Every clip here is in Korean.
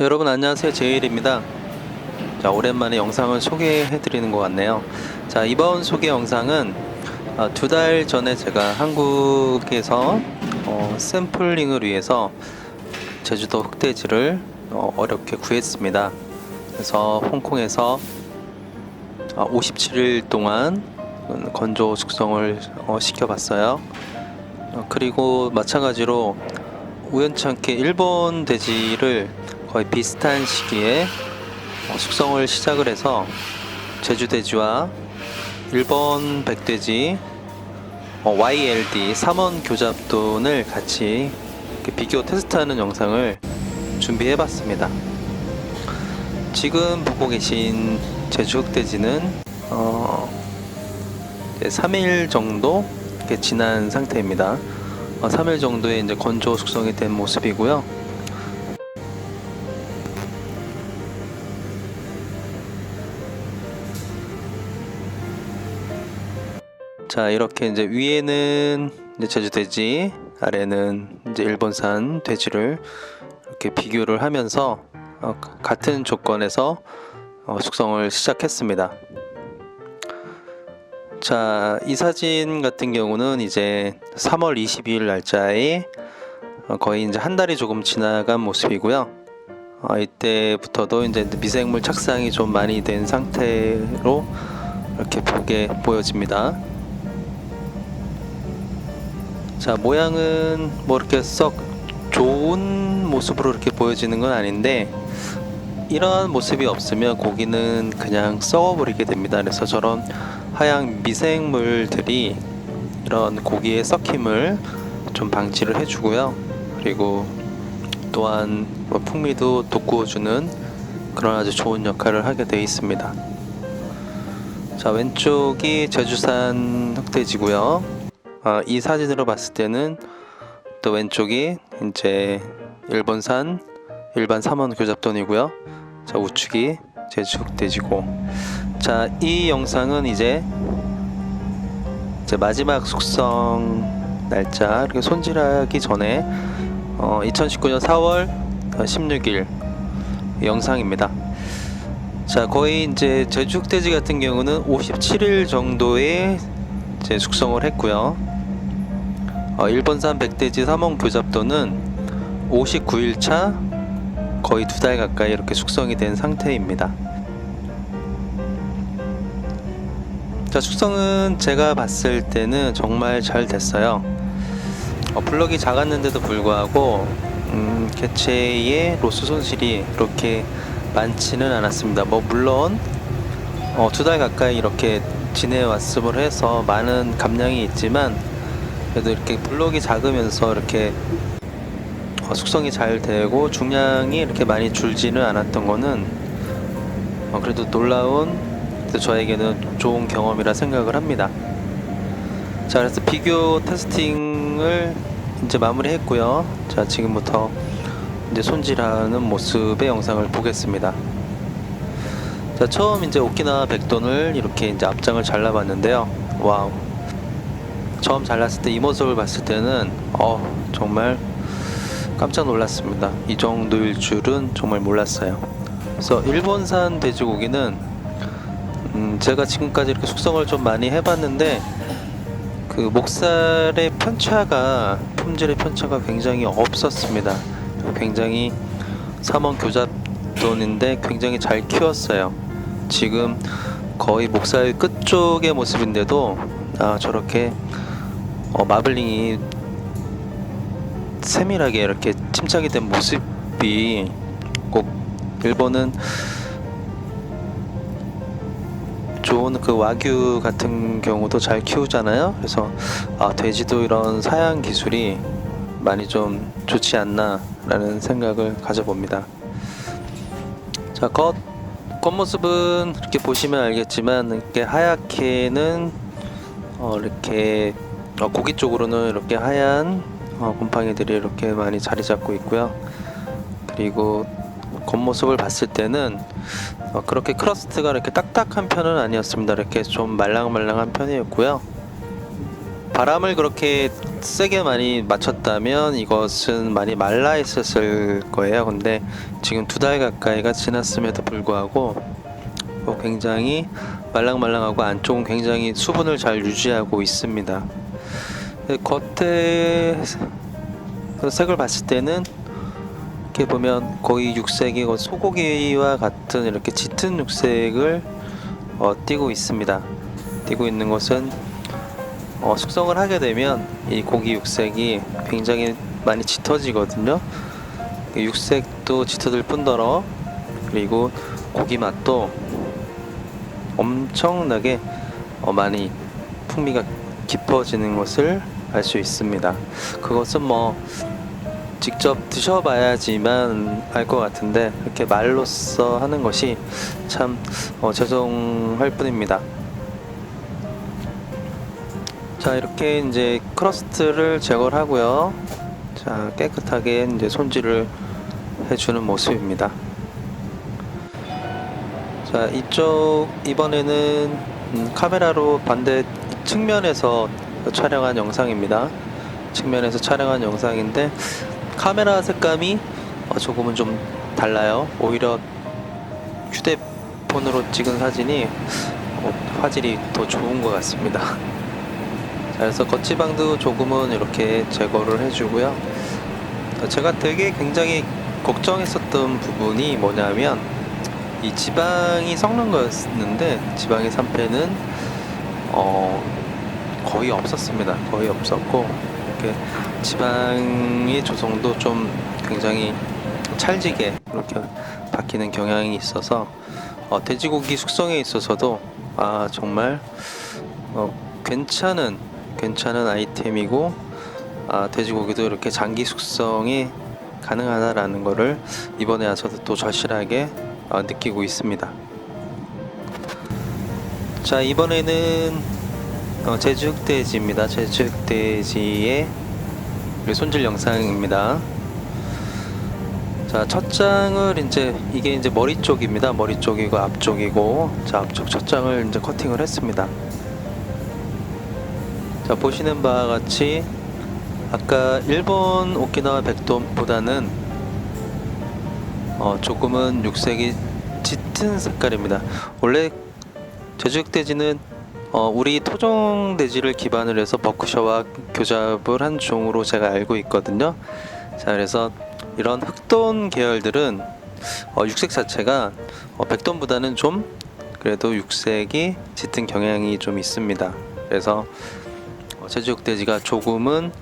여러분 안녕하세요. 제일입니다. 자 오랜만에 영상을 소개해 드리는 것 같네요. 자 이번 소개 영상은 아, 두달 전에 제가 한국에서 어, 샘플링을 위해서 제주도 흑돼지를 어, 어렵게 구했습니다. 그래서 홍콩에서 57일 동안 건조 숙성을 어, 시켜봤어요. 어, 그리고 마찬가지로 우연찮게 일본 돼지를 거의 비슷한 시기에 어, 숙성을 시작을 해서 제주 돼지와 일본 백돼지 어, YLD 3원 교잡돈을 같이 비교 테스트하는 영상을 준비해 봤습니다. 지금 보고 계신 제주 흑돼지는 어, 3일 정도 지난 상태입니다. 어, 3일 정도의 이제 건조 숙성이 된 모습이고요. 자 이렇게 이제 위에는 이제 제주 돼지, 아래는 이제 일본산 돼지를 이렇게 비교를 하면서 어, 같은 조건에서 어, 숙성을 시작했습니다. 자, 이 사진 같은 경우는 이제 3월 22일 날짜에 어, 거의 이제 한 달이 조금 지나간 모습이고요. 어, 이때부터도 이제 미생물 착상이 좀 많이 된 상태로 이렇게 보게 보여집니다. 자, 모양은 뭐 이렇게 썩 좋은 모습으로 이렇게 보여지는 건 아닌데 이러한 모습이 없으면 고기는 그냥 썩어버리게 됩니다. 그래서 저런 하얀 미생물들이 이런 고기의 썩힘을 좀 방지를 해주고요. 그리고 또한 뭐 풍미도 돋구어주는 그런 아주 좋은 역할을 하게 되어 있습니다. 자 왼쪽이 제주산 흑돼지고요. 아, 이 사진으로 봤을 때는 또 왼쪽이 이제 일본산 일반 3원 교잡돈이고요. 자 우측이 제주 흑돼지고 자 이 영상은 이제 이제 마지막 숙성 날짜 이렇게 손질하기 전에 어, 2019년 4월 16일 영상입니다. 자 거의 이제 제주 흑돼지 같은 경우는 57일 정도의 이제 숙성을 했고요. 어, 일본산 백돼지 3원 교잡도는 59일 차 거의 두 달 가까이 이렇게 숙성이 된 상태입니다. 자, 숙성은 제가 봤을 때는 정말 잘 됐어요. 어, 블럭이 작았는데도 불구하고 음, 개체의 로스 손실이 그렇게 많지는 않았습니다. 뭐 물론 어, 두 달 가까이 이렇게 지내왔음을 해서 많은 감량이 있지만 그래도 이렇게 블록이 작으면서 이렇게 어, 숙성이 잘 되고 중량이 이렇게 많이 줄지는 않았던 거는 어, 그래도 놀라운 저에게는 좋은 경험이라 생각을 합니다. 자 그래서 비교 테스팅을 이제 마무리했고요. 자 지금부터 이제 손질하는 모습의 영상을 보겠습니다. 자 처음 이제 오키나와 백돈을 이렇게 이제 앞장을 잘라봤는데요. 와우. 처음 잘랐을 때 이 모습을 봤을 때는 어 정말 깜짝 놀랐습니다. 이 정도일 줄은 정말 몰랐어요. 그래서 일본산 돼지고기는 음, 제가 지금까지 이렇게 숙성을 좀 많이 해봤는데 그 목살의 편차가 품질의 편차가 굉장히 없었습니다. 굉장히 삼원 교잡돈인데 굉장히 잘 키웠어요. 지금 거의 목살 끝쪽의 모습인데도 아 저렇게 어, 마블링이 세밀하게 이렇게 침착이 된 모습이 꼭 일본은 좋은 그 와규 같은 경우도 잘 키우잖아요. 그래서 아, 돼지도 이런 사양 기술이 많이 좀 좋지 않나라는 생각을 가져봅니다. 자, 겉 겉모습은 이렇게 보시면 알겠지만 이렇게 하얗게는 어, 이렇게 어, 고기 쪽으로는 이렇게 하얀 어, 곰팡이들이 이렇게 많이 자리 잡고 있고요. 그리고 겉모습을 봤을 때는 어, 그렇게 크러스트가 이렇게 딱딱한 편은 아니었습니다. 이렇게 좀 말랑말랑한 편이었고요. 바람을 그렇게 세게 많이 맞췄다면 이것은 많이 말라 있었을 거예요. 근데 지금 두 달 가까이가 지났음에도 불구하고 어, 굉장히 말랑말랑하고 안쪽은 굉장히 수분을 잘 유지하고 있습니다. 근데 겉에 색을 봤을 때는 이렇게 보면 거의 육색이 거- 소고기와 같은 이렇게 짙은 육색을 어, 띠고 있습니다. 띠고 있는 것은 어, 숙성을 하게 되면 이 고기 육색이 굉장히 많이 짙어지거든요. 이 육색도 짙어질 뿐더러 그리고 고기 맛도 엄청나게 어, 많이 풍미가 깊어지는 것을 알 수 있습니다. 그것은 뭐 직접 드셔봐야지만 알 것 같은데 이렇게 말로써 하는 것이 참 어, 죄송할 뿐입니다. 자 이렇게 이제 크러스트를 제거를 하고요. 자 깨끗하게 이제 손질을 해주는 모습입니다. 자 이쪽 이번에는 음, 카메라로 반대 측면에서 촬영한 영상입니다. 측면에서 촬영한 영상인데 카메라 색감이 어, 조금은 좀 달라요. 오히려 휴대폰으로 찍은 사진이 어, 화질이 더 좋은 것 같습니다. 자, 그래서 겉지방도 조금은 이렇게 제거를 해주고요. 어, 제가 되게 굉장히 걱정했었던 부분이 뭐냐면 이 지방이 섞는 거였는데 지방의 산패는 어, 거의 없었습니다. 거의 없었고 이렇게 지방의 조성도 좀 굉장히 찰지게 이렇게 바뀌는 경향이 있어서 어, 돼지고기 숙성에 있어서도 아 정말 어, 괜찮은 괜찮은 아이템이고 아, 돼지고기도 이렇게 장기 숙성이 가능하다라는 거를 이번에 와서도 또 절실하게 어, 느끼고 있습니다. 자 이번에는 어, 제주 흑돼지입니다. 제주 흑돼지의 우리 손질 영상입니다. 자, 첫 장을 이제 이게 이제 머리 쪽입니다. 머리 쪽이고 앞쪽이고 자, 앞쪽 첫 장을 이제 커팅을 했습니다. 자, 보시는 바와 같이 아까 일본 오키나와 백돔보다는 어, 조금은 육색이 짙은 색깔입니다. 원래 제주흑돼지는 어, 우리 토종 돼지를 기반으로 해서 버크셔와 교잡을 한 종으로 제가 알고 있거든요. 자, 그래서 이런 흑돈 계열들은 어, 육색 자체가 어, 백돈보다는 좀 그래도 육색이 짙은 경향이 좀 있습니다. 그래서 어, 제주흑돼지가 조금은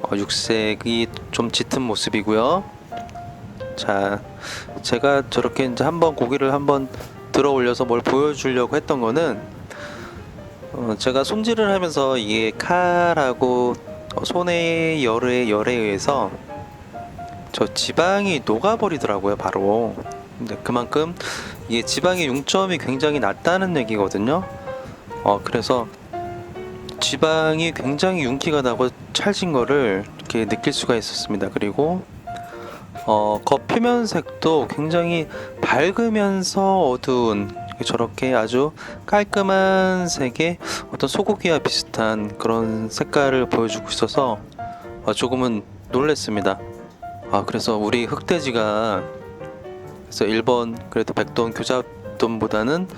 어, 육색이 좀 짙은 모습이고요. 자, 제가 저렇게 이제 한번 고기를 한번 들어 올려서 뭘 보여주려고 했던 거는 어, 제가 손질을 하면서 이게 칼하고 어, 손의 열에 열에 의해서 저 지방이 녹아버리더라고요, 바로. 근데 그만큼 이게 지방의 융점이 굉장히 낮다는 얘기거든요. 어, 그래서 지방이 굉장히 윤기가 나고 찰진 거를 이렇게 느낄 수가 있었습니다. 그리고 어, 겉 표면색도 굉장히 밝으면서 어두운 저렇게 아주 깔끔한 색의 어떤 소고기와 비슷한 그런 색깔을 보여주고 있어서 어, 조금은 놀랬습니다. 아 그래서 우리 흑돼지가 그래서 일본 그래도 백돈 교잡돈보다는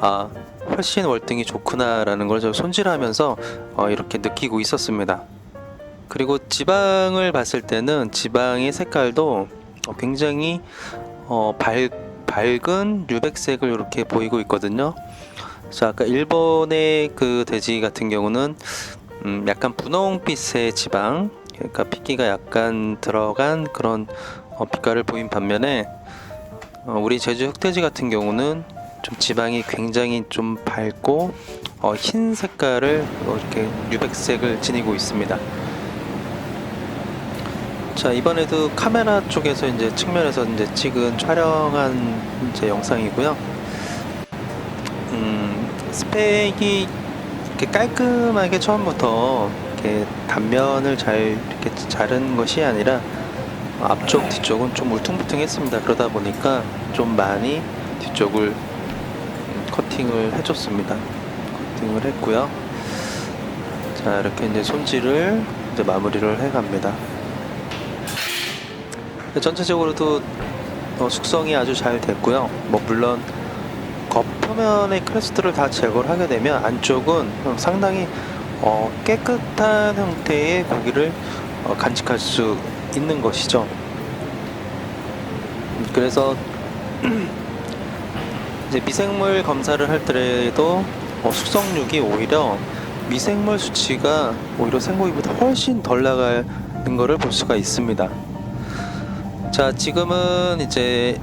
아 훨씬 월등히 좋구나라는 걸 손질하면서 어, 이렇게 느끼고 있었습니다. 그리고 지방을 봤을 때는 지방의 색깔도 어, 굉장히 어, 밝, 밝은 유백색을 이렇게 보이고 있거든요. 자, 아까 일본의 그 돼지 같은 경우는 음, 약간 분홍빛의 지방, 그러니까 핏기가 약간 들어간 그런 어, 빛깔을 보인 반면에 어, 우리 제주 흑돼지 같은 경우는 좀 지방이 굉장히 좀 밝고 어, 흰 색깔을 어, 이렇게 유백색을 지니고 있습니다. 자 이번에도 카메라 쪽에서 이제 측면에서 이제 찍은 촬영한 이제 영상이고요. 음 스펙이 이렇게 깔끔하게 처음부터 이렇게 단면을 잘 이렇게 자른 것이 아니라 앞쪽 뒤쪽은 좀 울퉁불퉁했습니다. 그러다 보니까 좀 많이 뒤쪽을 음, 커팅을 해줬습니다. 커팅을 했고요. 자 이렇게 이제 손질을 이제 마무리를 해갑니다. 전체적으로도 어, 숙성이 아주 잘 됐고요. 뭐 물론 겉표면의 크레스트를 다 제거를 하게 되면 안쪽은 상당히 어, 깨끗한 형태의 고기를 어, 간직할 수 있는 것이죠. 그래서 이제 미생물 검사를 할 때에도 어, 숙성육이 오히려 미생물 수치가 오히려 생고기보다 훨씬 덜 나가는 것을 볼 수가 있습니다. 자, 지금은 이제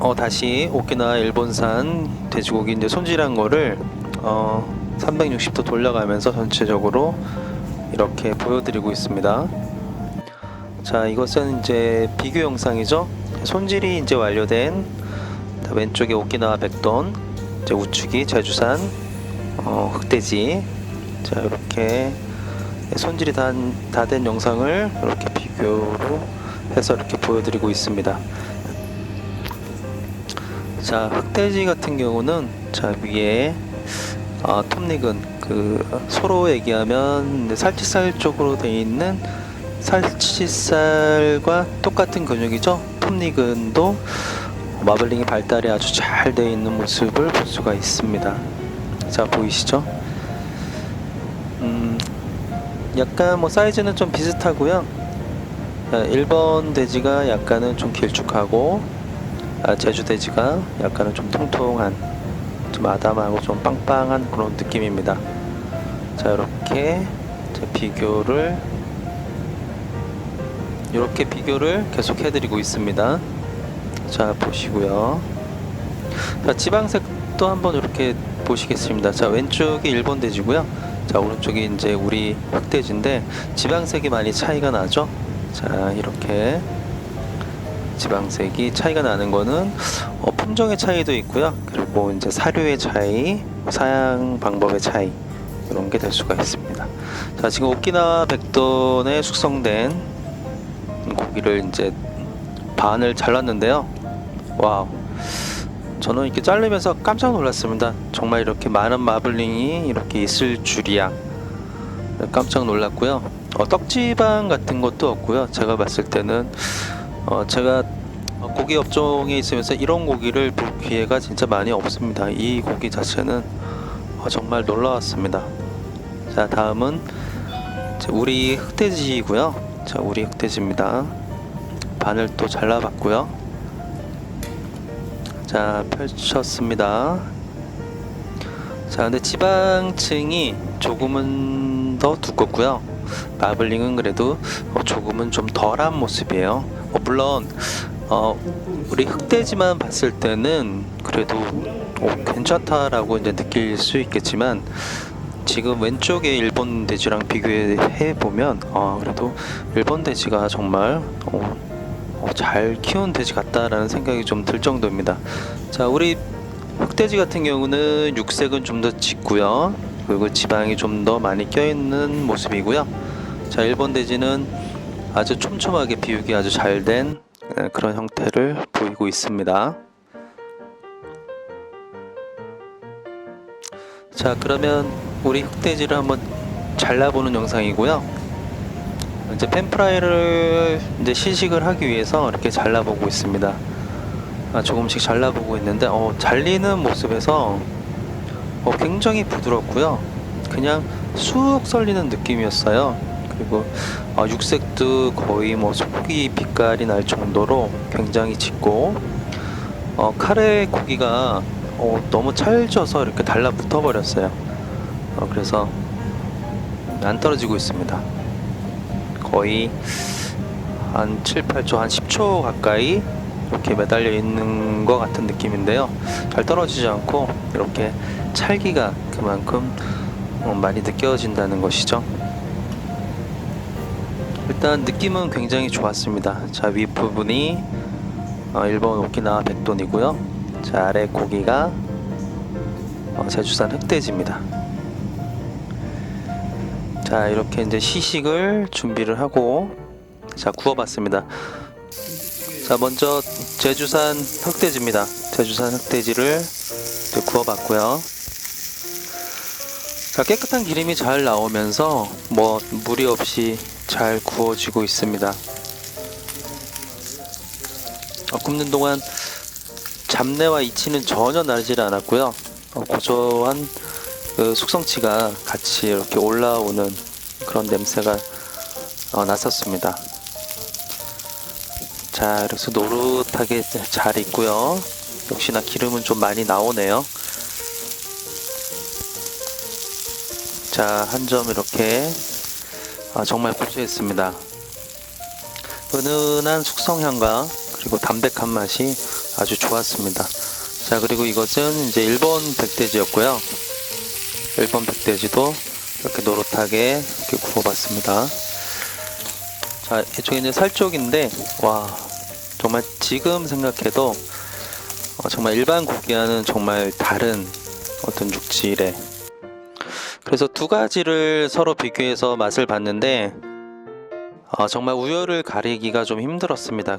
어, 다시 오키나와 일본산 돼지고기 이제 손질한 거를 어, 360도 돌려가면서 전체적으로 이렇게 보여드리고 있습니다. 자, 이것은 이제 비교 영상이죠. 손질이 이제 완료된 자, 왼쪽에 오키나와 백돈, 이제 우측이 제주산 어, 흑돼지. 자, 이렇게 손질이 다 된 영상을 이렇게 비교로 해서 이렇게 보여드리고 있습니다. 자, 흑돼지 같은 경우는 자 위에 아, 톱닉은 그 소로 얘기하면 살치살 쪽으로 되어 있는 살치살과 똑같은 근육이죠. 톱닉은도 마블링이 발달이 아주 잘 되어 있는 모습을 볼 수가 있습니다. 자 보이시죠? 음, 약간 뭐 사이즈는 좀 비슷하고요. 자, 1번 돼지가 약간은 좀 길쭉하고 아, 제주 돼지가 약간은 좀 통통한 좀 아담하고 좀 빵빵한 그런 느낌입니다. 자 이렇게 자, 비교를 이렇게 비교를 계속 해드리고 있습니다. 자 보시고요. 자 지방색도 한번 이렇게 보시겠습니다. 자 왼쪽이 일본 돼지고요. 자 오른쪽이 이제 우리 흑돼지인데 지방색이 많이 차이가 나죠. 자 이렇게 지방색이 차이가 나는 거는 어, 품종의 차이도 있고요. 그리고 이제 사료의 차이, 사양 방법의 차이 이런 게 될 수가 있습니다. 자 지금 오키나와 백돈에 숙성된 고기를 이제 반을 잘랐는데요. 와우. 저는 이렇게 자르면서 깜짝 놀랐습니다. 정말 이렇게 많은 마블링이 이렇게 있을 줄이야. 깜짝 놀랐고요. 어, 떡지방 같은 것도 없고요. 제가 봤을 때는 어, 제가 고기 업종에 있으면서 이런 고기를 볼 기회가 진짜 많이 없습니다. 이 고기 자체는 어, 정말 놀라웠습니다. 자, 다음은 우리 흑돼지이고요. 자, 우리 흑돼지입니다. 반을 또 잘라봤고요. 자, 펼쳤습니다. 자, 근데 지방층이 조금은 더 두껍고요. 마블링은 그래도 어, 조금은 좀 덜한 모습이에요. 어, 물론 어, 우리 흑돼지만 봤을 때는 그래도 어, 괜찮다라고 이제 느낄 수 있겠지만 지금 왼쪽에 일본 돼지랑 비교해 보면 어, 그래도 일본 돼지가 정말 어, 어, 잘 키운 돼지 같다라는 생각이 좀 들 정도입니다. 자, 우리 흑돼지 같은 경우는 육색은 좀 더 짙고요. 그리고 지방이 좀 더 많이 껴있는 모습이고요. 자, 일본 돼지는 아주 촘촘하게 비육이 아주 잘 된 그런 형태를 보이고 있습니다. 자, 그러면 우리 흑돼지를 한번 잘라보는 영상이고요. 이제 팬프라이를 이제 시식을 하기 위해서 이렇게 잘라보고 있습니다. 아, 조금씩 잘라보고 있는데, 어, 잘리는 모습에서 어, 굉장히 부드럽고요. 그냥 쑥 썰리는 느낌이었어요. 그리고 어, 육색도 거의 뭐 소고기 빛깔이 날 정도로 굉장히 짙고 어, 카레 고기가 어, 너무 찰져서 이렇게 달라붙어 버렸어요. 어, 그래서 안 떨어지고 있습니다. 거의 한 7, 8초, 한 10초 가까이 이렇게 매달려 있는 것 같은 느낌인데요. 잘 떨어지지 않고 이렇게 찰기가 그만큼 어, 많이 느껴진다는 것이죠. 일단 느낌은 굉장히 좋았습니다. 자, 윗부분이 어, 일본 오키나와 백돈이고요. 자, 아래 고기가 어, 제주산 흑돼지입니다. 자, 이렇게 이제 시식을 준비를 하고 자, 구워봤습니다. 자, 먼저 제주산 흑돼지입니다. 제주산 흑돼지를 이제 구워 봤고요. 자, 깨끗한 기름이 잘 나오면서 뭐 무리 없이 잘 구워지고 있습니다. 어, 굽는 동안 잡내와 이치는 전혀 나질 않았고요. 어, 고소한 그 숙성치가 같이 이렇게 올라오는 그런 냄새가 어, 났었습니다. 자, 그래서 노릇하게 잘 익고요. 역시나 기름은 좀 많이 나오네요. 자, 한 점 이렇게 아, 정말 고소했습니다. 은은한 숙성향과 그리고 담백한 맛이 아주 좋았습니다. 자, 그리고 이것은 이제 일본 백돼지였고요. 일본 백돼지도 이렇게 노릇하게 이렇게 구워봤습니다. 자, 이쪽에 이제 살 쪽인데, 와, 정말 지금 생각해도 어, 정말 일반 고기와는 정말 다른 어떤 육질의 그래서 두 가지를 서로 비교해서 맛을 봤는데 어, 정말 우열을 가리기가 좀 힘들었습니다.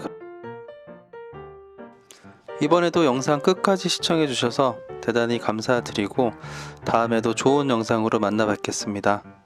이번에도 영상 끝까지 시청해 주셔서 대단히 감사드리고 다음에도 좋은 영상으로 만나 뵙겠습니다.